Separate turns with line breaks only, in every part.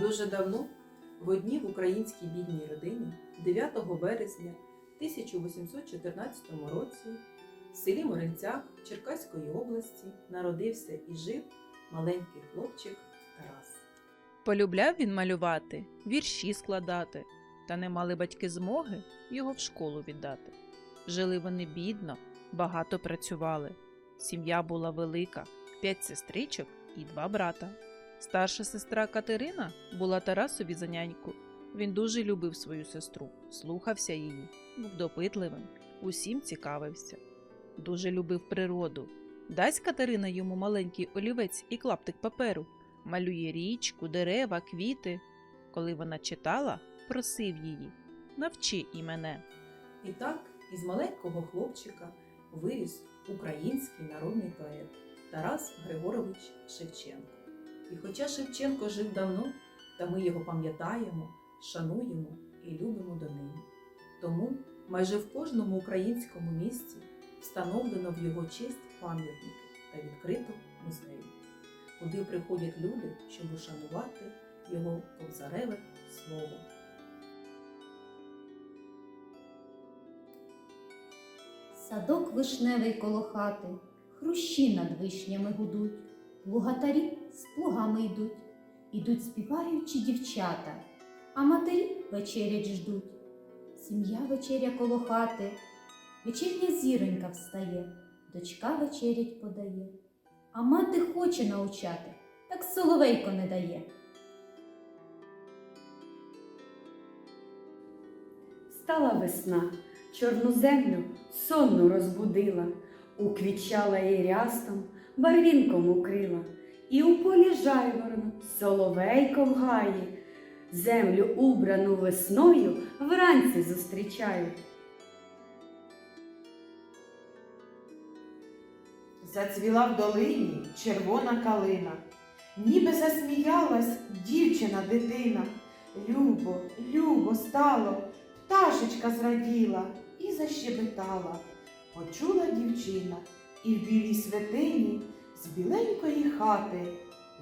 Дуже давно в одній в українській бідній родині 9 березня 1814 році в селі Моринцях Черкаської області народився і жив маленький хлопчик Тарас.
Полюбляв він малювати, вірші складати, та не мали батьки змоги його в школу віддати. Жили вони бідно, багато працювали. Сім'я була велика, п'ять сестричок і два брата. Старша сестра Катерина була Тарасові за няньку. Він дуже любив свою сестру, слухався її, був допитливим, усім цікавився. Дуже любив природу. Дасть Катерина йому маленький олівець і клаптик паперу, малює річку, дерева, квіти. Коли вона читала, просив її навчи і мене.
І так із маленького хлопчика виріс український народний поет Тарас Григорович Шевченко. І хоча Шевченко жив давно, та ми його пам'ятаємо, шануємо і любимо донині. Тому майже в кожному українському місті встановлено в його честь пам'ятники та відкрито музеї, куди приходять люди, щоб ушанувати його кобзареве слово.
Садок вишневий коло хати, хрущі над вишнями гудуть, плугатарі з плугами йдуть, ідуть співаючи дівчата, а матері вечерять ждуть. Сім'я вечеря коло хати, вечірня зіронька встає, дочка вечерять подає, а мати хоче научати, так соловейко не дає.
Стала весна, чорну землю сонну розбудила, уквічала її рястом, барвінком укрила, і у полі жайворонок соловейко в гаї, землю убрану весною вранці зустрічають.
Зацвіла в долині червона калина, ніби засміялась дівчина дитина. Любо, любо стало, пташечка зраділа і защебетала. Почула дівчина і в білій святині з біленької хати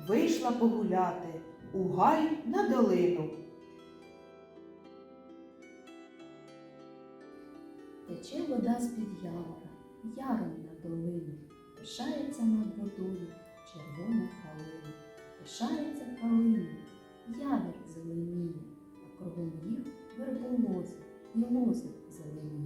вийшла погуляти у гай на долину.
Тече вода з-під явора, яром на долину, пишається над водою червона калина, пишається калина, явір зеленіє, а кругом їх верболози і лози зеленіє.